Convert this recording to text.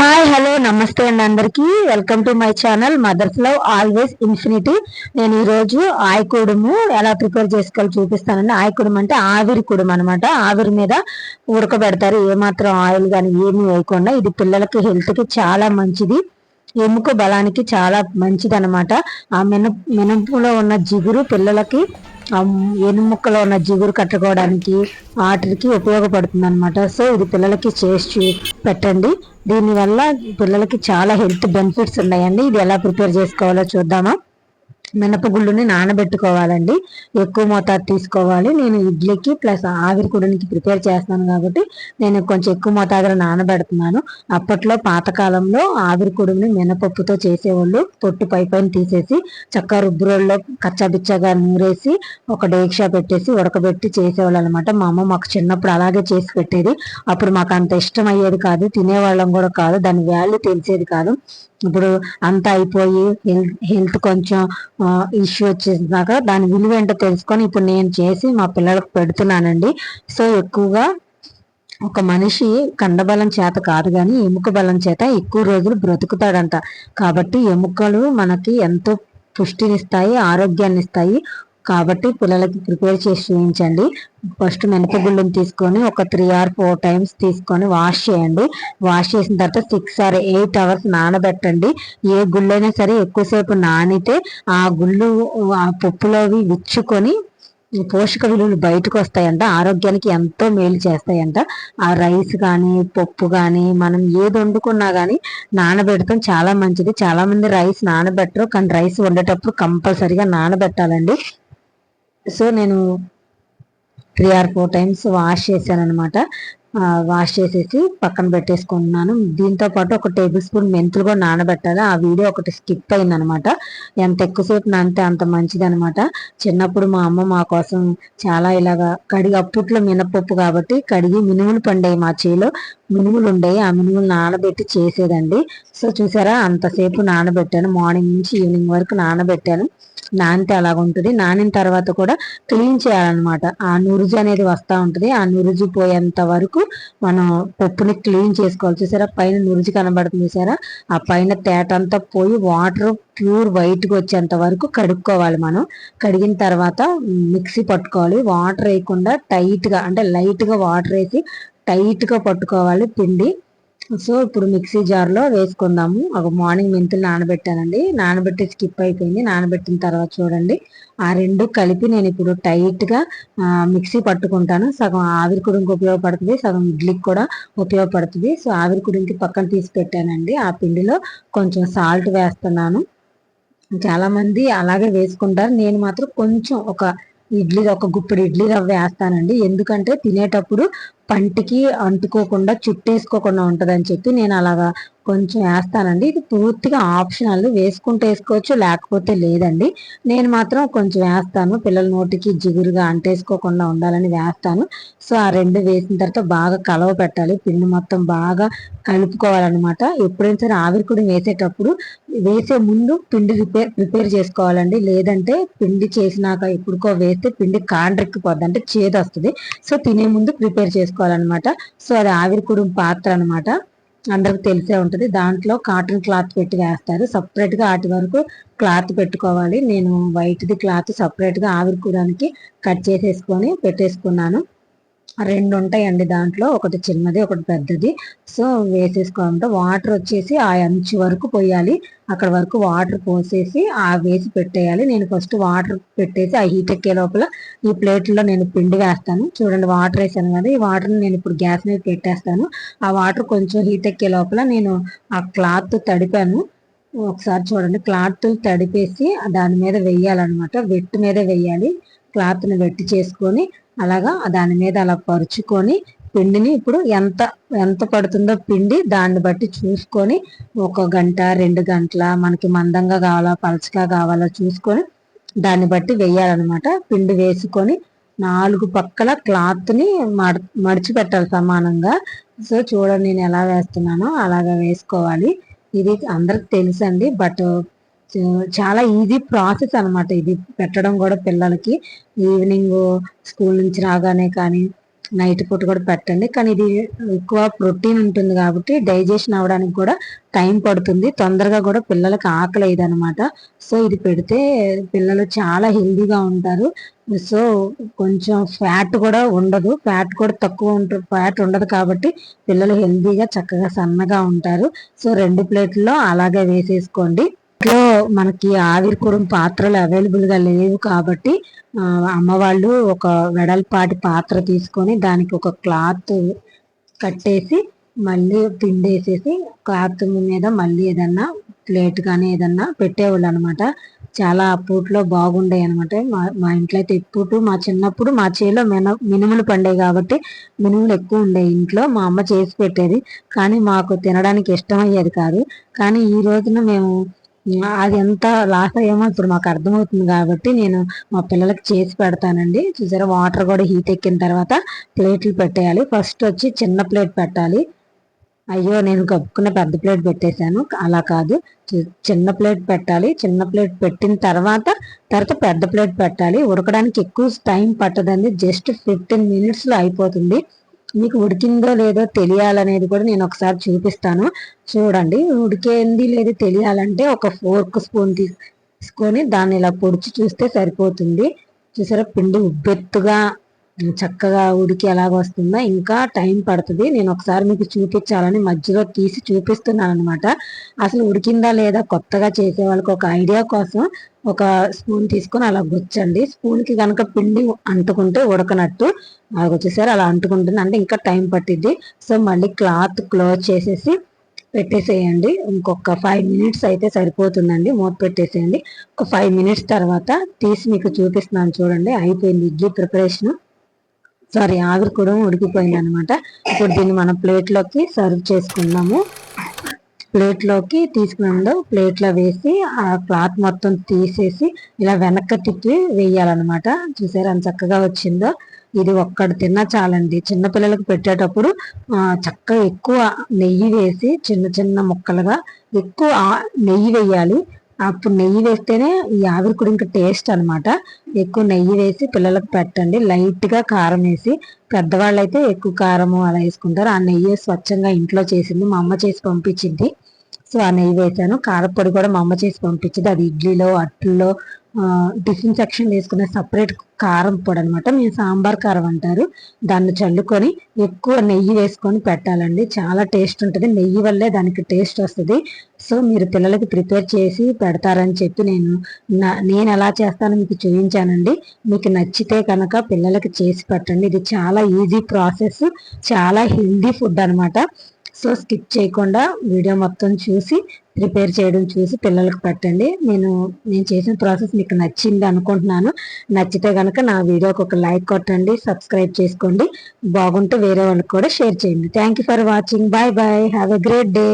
Hi hello నమస్తే అండి అందరికి. Welcome to my channel mother's love always infinity నేను ఈ రోజు ఆయకుడుము ఎలా ప్రిపేర్ చేసుకోవాలో చూపిస్తానండి. ఆయకుడుము అంటే ఆవిరి కుడుము అనమాట ఆవిరి మీద ఉడకబెడతారు. ఏమాత్రం ఆయిల్ కానీ ఏమీ వేయకుండా. ఇది పిల్లలకి హెల్త్కి చాలా మంచిది. ఎముక బలానికి చాలా మంచిది అనమాట ఆ మినప మినపులో ఉన్న జిగురు పిల్లలకి ఎనుముక్కలో ఉన్న జిగురు కట్టుకోవడానికి వాటికి ఉపయోగపడుతుంది అనమాట సో ఇది పిల్లలకి చేసి పెట్టండి. దీనివల్ల పిల్లలకి చాలా హెల్త్ బెనిఫిట్స్ ఉన్నాయండి. ఇది ఎలా ప్రిపేర్ చేసుకోవాలో చూద్దామా? మినపగుళ్ళుని నానబెట్టుకోవాలండి. ఎక్కువ మోతాదు తీసుకోవాలి. నేను ఇడ్లీకి ప్లస్ ఆవిరికుడుకి ప్రిపేర్ చేస్తాను కాబట్టి నేను కొంచెం ఎక్కువ మోతాదులో నానబెడుతున్నాను. అప్పట్లో పాతకాలంలో ఆవిరికూడిని మినపప్పుతో చేసేవాళ్ళు పొట్టు పై పైన తీసేసి చక్క రుబ్బురోల్లో కచ్చాబిచ్చగా నూరేసి ఒక డేక్షా పెట్టేసి ఉడకబెట్టి చేసేవాళ్ళు అనమాట మా అమ్మ మాకు చిన్నప్పుడు అలాగే చేసి పెట్టేది. అప్పుడు మాకు అంత ఇష్టం అయ్యేది కాదు తినేవాళ్ళం కూడా కాదు దాని వాల్యూ తెలిసేది కాదు. ఇప్పుడు అంతా అయిపోయి హెల్త్ కొంచెం ఇష్యూ వచ్చేసినాక దాని విలువ ఏంటో తెలుసుకొని ఇప్పుడు నేను చేసి మా పిల్లలకు పెడుతున్నానండి. సో ఎక్కువగా ఒక మనిషి కండబలం చేత కాదు కానీ ఎముక బలం చేత ఎక్కువ రోజులు బ్రతుకుతాడంట. కాబట్టి ఎముకలు మనకి ఎంతో పుష్టినిస్తాయి ఆరోగ్యాన్ని ఇస్తాయి కాబట్టి పిల్లలకి ప్రిపేర్ చేసి చూపించండి ఫస్ట్ గుళ్ళని తీసుకొని ఒక త్రీ ఆర్ ఫోర్ టైమ్స్ తీసుకొని వాష్ చేయండి. వాష్ చేసిన తర్వాత సిక్స్ ఆర్ ఎయిట్ అవర్స్ నానబెట్టండి. ఏ గుళ్ళైనా సరే ఎక్కువసేపు నానితే ఆ గుళ్ళు ఆ పప్పులోవి విచ్చుకొని పోషక విలువలు బయటకు వస్తాయంట. ఆరోగ్యానికి ఎంతో మేలు చేస్తాయంట. ఆ రైస్ కానీ పప్పు కానీ మనం ఏది వండుకున్నా కానీ నానబెడతాం. చాలా మంచిది. చాలామంది రైస్ నానబెట్టరు. కానీ రైస్ వండేటప్పుడు కంపల్సరిగా నానబెట్టాలండి. సో నేను three or four times wash చేశాను అనమాట వాష్ చేసేసి పక్కన పెట్టేసుకుంటున్నాను. దీంతో పాటు ఒక టేబుల్ స్పూన్ మెంతులు కూడా నానబెట్టాలి. ఆ వీడియో ఒకటి స్కిప్ అయింది అనమాట ఎంత ఎక్కువసేపు నానితే అంత మంచిది అనమాట చిన్నప్పుడు మా అమ్మ మా కోసం చాలా ఇలాగా కడిగి అప్పట్లో మినపప్పు కాబట్టి కడిగి మినుములు పండేవి మా చేలో. మినుములు ఉండేవి ఆ మినుములు నానబెట్టి చేసేదండి. సో చూసారా అంతసేపు నానబెట్టాను. మార్నింగ్ నుంచి ఈవినింగ్ వరకు నానబెట్టాను. నానితే అలాగ ఉంటుంది నానిన తర్వాత కూడా క్లీన్ చేయాలన్నమాట. ఆ నురుజు అనేది వస్తూ ఉంటుంది. ఆ నురుజు పోయేంత వరకు మనం పప్పుని క్లీన్ చేసుకోవాలి. చూసారా పైన నురుజు కనబడుతుంది చూసారా? ఆ పైన తేట అంతా పోయి వాటర్ ప్యూర్ వైట్గా వచ్చేంత వరకు కడుక్కోవాలి మనం. కడిగిన తర్వాత మిక్సీ పట్టుకోవాలి. వాటర్ వేయకుండా టైట్గా అంటే లైట్గా వాటర్ వేసి టైట్గా పట్టుకోవాలి పిండి. సో ఇప్పుడు మిక్సీ జార్లో వేసుకుందాము. ఒక మార్నింగ్ మెంతులు నానబెట్టానండి. నానబెట్టి స్కిప్ అయిపోయింది. నానబెట్టిన తర్వాత చూడండి. ఆ రెండు కలిపి నేను ఇప్పుడు టైట్గా మిక్సీ పట్టుకుంటాను. సగం ఆవిరి కుడింకి ఉపయోగపడుతుంది. సగం ఇడ్లీకి కూడా ఉపయోగపడుతుంది. సో ఆవిరి కుడింకి పక్కన తీసి పెట్టానండి. ఆ పిండిలో కొంచెం సాల్ట్ వేస్తున్నాను. చాలామంది అలాగే వేసుకుంటారు. నేను మాత్రం కొంచెం ఒక ఇడ్లీ ఒక గుప్పుడు ఇడ్లీ రవ్వ వేస్తానండి. ఎందుకంటే తినేటప్పుడు పంటికి అంటుకోకుండా చుట్టేసుకోకుండా ఉంటుందని చెప్పి నేను అలాగా కొంచెం వేస్తానండి. ఇది పూర్తిగా ఆప్షనల్ వేసుకుంటే వేసుకోవచ్చు లేకపోతే లేదండి. నేను మాత్రం కొంచెం వేస్తాను. పిల్లల నోటికి జిగురుగా అంటేసుకోకుండా ఉండాలని వేస్తాను. సో ఆ రెండు వేసిన తర్వాత బాగా కలవ పెట్టాలి. పిండి మొత్తం బాగా కలుపుకోవాలన్నమాట. ఎప్పుడైనా సరే ఆవిరి కూడా వేసేటప్పుడు వేసే ముందు పిండి రిపేర్ ప్రిపేర్ చేసుకోవాలండి. లేదంటే పిండి చేసినాక ఎప్పుడుకో వేస్తే పిండి కాండ్రెక్కిపోద్ది అంటే చేదు వస్తుంది సో తినే ముందు ప్రిపేర్ చేసుకోవాలన్నమాట సో అది ఆవిరి కుడుం పాత్ర అనమాట అందరికి తెలిసే ఉంటుంది. దాంట్లో కాటన్ క్లాత్ పెట్టి వేస్తారు. సపరేట్గా వాటి వరకు క్లాత్ పెట్టుకోవాలి. నేను వైట్ది క్లాత్ సపరేట్గా ఆవిరికూడానికి కట్ చేసేసుకొని పెట్టేసుకున్నాను. రెండు ఉంటాయండి దాంట్లో. ఒకటి చిన్నది ఒకటి పెద్దది. సో వేసేసుకోవాలంటే వాటర్ వచ్చేసి ఆ అంచు వరకు పోయాలి. అక్కడ వరకు వాటర్ పోసేసి ఆ వేసి పెట్టేయాలి. నేను ఫస్ట్ వాటర్ పెట్టేసి ఆ హీట్ ఎక్కే లోపల ఈ ప్లేట్లో నేను పిండి వేస్తాను. చూడండి వాటర్ వేసాను కదా ఈ వాటర్ని నేను ఇప్పుడు గ్యాస్ మీద పెట్టేస్తాను. ఆ వాటర్ కొంచెం హీట్ ఎక్కే లోపల నేను ఆ క్లాత్ తడిపాను. ఒకసారి చూడండి క్లాత్ తడిపేసి దాని మీద వెయ్యాలన్నమాట వెట్టు మీద వెయ్యాలి క్లాత్ని వెట్టి చేసుకొని అలాగా దాని మీద అలా పరుచుకొని పిండిని ఇప్పుడు ఎంత ఎంత పడుతుందో పిండి దాన్ని బట్టి చూసుకొని ఒక గంట రెండు గంటల మనకి మందంగా కావాలా పలచగా కావాలా చూసుకొని దాన్ని బట్టి వేయాలన్నమాట. పిండి వేసుకొని నాలుగు పక్కల క్లాత్ని మడ మడిచి పెట్టాలి సమానంగా. సో చూడండి నేను ఎలా వేస్తున్నానో అలాగా వేసుకోవాలి. ఇది అందరికి తెలుసండి బట్ చాలా ఈజీ ప్రాసెస్ అనమాట ఇది పెట్టడం కూడా పిల్లలకి. ఈవినింగ్ స్కూల్ నుంచి రాగానే కానీ నైట్ పూట కూడా పెట్టండి. కానీ ఇది ఎక్కువ ప్రోటీన్ ఉంటుంది కాబట్టి డైజెషన్ అవ్వడానికి కూడా టైం పడుతుంది. తొందరగా కూడా పిల్లలకి ఆకలేదు అనమాట సో ఇది పెడితే పిల్లలు చాలా హెల్దీగా ఉంటారు. సో కొంచెం ఫ్యాట్ కూడా ఉండదు. ఫ్యాట్ కూడా తక్కువ ఉంటుంది ఫ్యాట్ ఉండదు కాబట్టి పిల్లలు హెల్దీగా చక్కగా సన్నగా ఉంటారు. సో రెండు ప్లేట్లో అలాగే వేసేసుకోండి. ఇంట్లో మనకి ఆవిరికురం పాత్రలు అవైలబుల్గా లేవు కాబట్టి అమ్మ వాళ్ళు ఒక వెడల్పాటి పాత్ర తీసుకొని దానికి ఒక క్లాత్ కట్టేసి మళ్ళీ పిండేసేసి క్లాత్ మీద మళ్ళీ ఏదన్నా ప్లేట్ కానీ ఏదన్నా పెట్టేవాళ్ళు అనమాట చాలా అప్పట్లో బాగుండే అనమాట మా మా ఇంట్లో అయితే ఇప్పుడు మా చిన్నప్పుడు మా చేలో మిన మినుములు పండే కాబట్టి మినుములు ఎక్కువ ఉండే ఇంట్లో మా అమ్మ చేసి పెట్టేది. కానీ మాకు తినడానికి ఇష్టం అయ్యేది కాదు. కానీ ఈ రోజున మేము అది ఎంత లాస్ అయ్యామో ఇప్పుడు మాకు అర్థమవుతుంది కాబట్టి నేను మా పిల్లలకి చేసి పెడతానండి. చూసారా వాటర్ కూడా హీట్ ఎక్కిన తర్వాత ప్లేట్లు పెట్టేయాలి. ఫస్ట్ వచ్చి చిన్న ప్లేట్ పెట్టాలి. అయ్యో నేను కప్పుకున్న పెద్ద ప్లేట్ పెట్టేశాను. అలా కాదు. చిన్న ప్లేట్ పెట్టాలి. చిన్న ప్లేట్ పెట్టిన తర్వాత తర్వాత పెద్ద ప్లేట్ పెట్టాలి. ఉడకడానికి ఎక్కువ టైం పట్టదండి. జస్ట్ ఫిఫ్టీన్ మినిట్స్లో అయిపోతుంది. మీకు ఉడికిందో లేదో తెలియాలనేది కూడా నేను ఒకసారి చూపిస్తాను. చూడండి ఉడికేంది లేదో తెలియాలంటే ఒక ఫోర్క్ స్పూన్ తీసుకొని దాన్ని ఇలా పొడిచి చూస్తే సరిపోతుంది. చూసారా పిండి ఉబ్బెత్తుగా చక్కగా ఉడికి ఎలాగ వస్తుందో ఇంకా టైం పడుతుంది. నేను ఒకసారి మీకు చూపించాలని మధ్యలో తీసి చూపిస్తున్నాను అనమాట అసలు ఉడికిందా లేదా? కొత్తగా చేసే వాళ్ళకి ఒక ఐడియా కోసం ఒక స్పూన్ తీసుకొని అలా గుచ్చండి. స్పూన్కి కనుక పిండి అంటుకుంటే ఉడకనట్టు. అలాగ వచ్చేసారి అలా అంటుకుంటుంది. అంటే ఇంకా టైం పట్టిద్ది. సో మళ్ళీ క్లాత్ క్లోజ్ చేసేసి పెట్టేసేయండి. ఇంకొక ఫైవ్ మినిట్స్ అయితే సరిపోతుందండి. మూత పెట్టేసేయండి. ఒక ఫైవ్ మినిట్స్ తర్వాత తీసి మీకు చూపిస్తున్నాను చూడండి. అయిపోయింది ఇడ్లీ ప్రిపరేషన్. సారీ ఆవిరి కూడా ఉడికిపోయింది అనమాట ఇప్పుడు దీన్ని మనం ప్లేట్లోకి సర్వ్ చేసుకుందాము. ప్లేట్లోకి తీసుకున్నాడు ప్లేట్లో వేసి ఆ క్లాత్ మొత్తం తీసేసి ఇలా వెనక్కి తిప్పి వేయాలన్నమాట చూసారు అంత చక్కగా వచ్చిందో. ఇది ఒక్కడు తిన్నా చాలండి. చిన్నపిల్లలకు పెట్టేటప్పుడు చక్కగా ఎక్కువ నెయ్యి వేసి చిన్న చిన్న ముక్కలుగా ఎక్కువ నెయ్యి వేయాలి. అప్పుడు నెయ్యి వేస్తేనే ఈ ఆవిరి కూడా ఇంకా టేస్ట్ అనమాట ఎక్కువ నెయ్యి వేసి పిల్లలకు పెట్టండి. లైట్గా కారం వేసి పెద్దవాళ్ళు అయితే ఎక్కువ కారము అలా వేసుకుంటారు. ఆ నెయ్యి స్వచ్ఛంగా ఇంట్లో చేసింది మా అమ్మ చేసి పంపించింది. సో ఆ నెయ్యి వేసాను. కారపొడి కూడా మా అమ్మ చేసి పంపించింది. అది ఇడ్లీలో అట్లలో టిఫిన్ సెక్షన్ వేసుకునే సపరేట్ కారం పొడి అనమాట మేము సాంబార్ కారం అంటారు. దాన్ని చల్లుకొని ఎక్కువ నెయ్యి వేసుకొని పెట్టాలండి. చాలా టేస్ట్ ఉంటుంది. నెయ్యి వల్లే దానికి టేస్ట్ వస్తుంది. సో మీరు పిల్లలకి ప్రిపేర్ చేసి పెడతారని చెప్పి నేను నేను ఎలా చేస్తానో మీకు చూపించానండి. మీకు నచ్చితే కనుక పిల్లలకి చేసి పెట్టండి. ఇది చాలా ఈజీ ప్రాసెస్. చాలా హెల్దీ ఫుడ్ అనమాట సో స్కిప్ చేయకుండా వీడియో మొత్తం చూసి ప్రిపేర్ చేయడం చూసి పిల్లలకు పెట్టండి. నేను నేను చేసిన ప్రాసెస్ మీకు నచ్చింది అనుకుంటున్నాను. నచ్చితే కనుక నా వీడియోకి ఒక లైక్ కొట్టండి సబ్స్క్రైబ్ చేసుకోండి. బాగుంటే వేరే వాళ్ళకి కూడా షేర్ చేయండి. Thank for watching bye bye have a great day